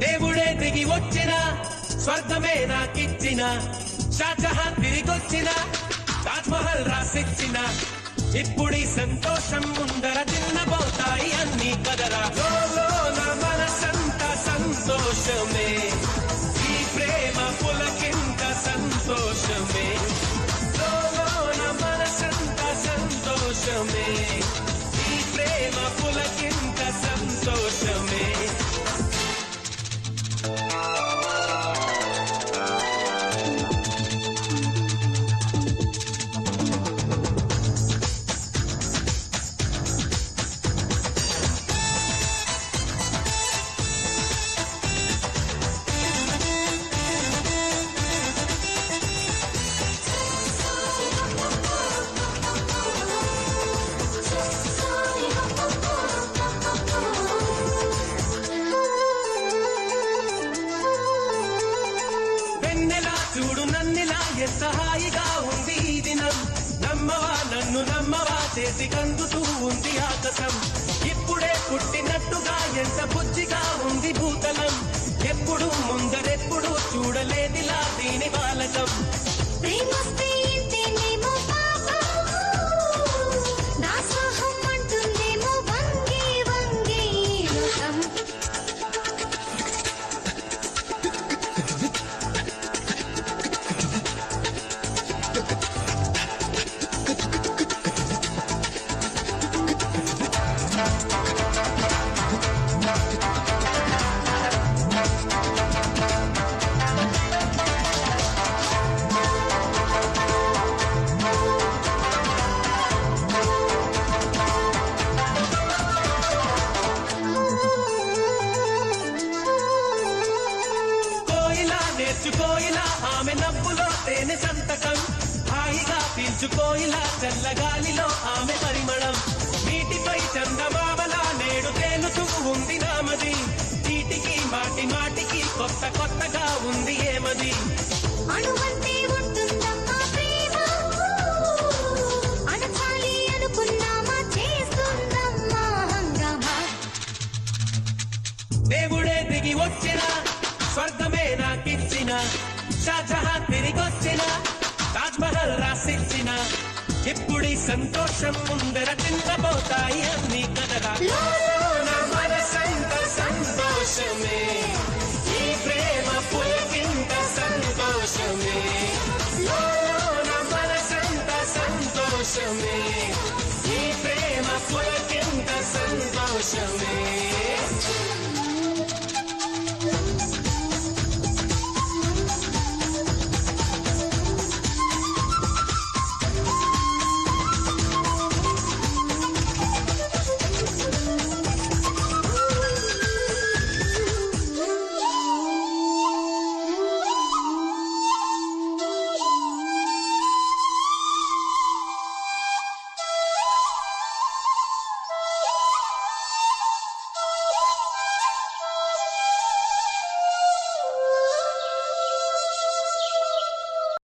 దేవుడే దిగి వచ్చిన స్వర్గమే నాకిచ్చిన షాజహాన్ తిరిగొచ్చిన తాజ్మహల్ రాసిచ్చిన. ఇప్పుడీ సంతోషం ముందర తిన్నబోతాయి అన్ని కదరా సంతోషమే ఈ ప్రేమ పులకింత వెన్నెలా చూడు నన్నెలా ఎంత హాయిగా ఉంది ఈ దినం. నమ్మవా నన్ను నమ్మవా చేసి కందుతూ ఉంది ఆకాశం. ఇప్పుడే పుట్టినట్టుగా ఎంత కోయిలా నేర్చుకోయిలా ఆమె నవ్వులో తేనె సంతకం. హాయిగా పీల్చుకోయిలా చల్లగాలిలో ఆమె పరిమళం. నీటిపై చందమామలా నేడు తేలుతూ ఉంది నామది చీటికి మాటి మాటికి కొత్త కొత్తగా ఉంది ఏమది అణువంతే ఉంటుందమ్మా ప్రేమ. అణచాలి అనుకున్నామా చేస్తుందమ్మా హంగామా. దేవుడే దిగి వచ్చిన నాకిచ్చిన షాజహాన్ తిరిగొచ్చిన తాజ్ మహల్ రాసిచ్చిన. ఇప్పుడి సంతోషం ముందర తిన్నబోతాయి అన్ని కథగా సంతోషమే. ఈ ప్రేమ పులకింత సంతోషమే. మనసంత సంతోషమే. ఈ ప్రేమ పులకింత సంతోషమే.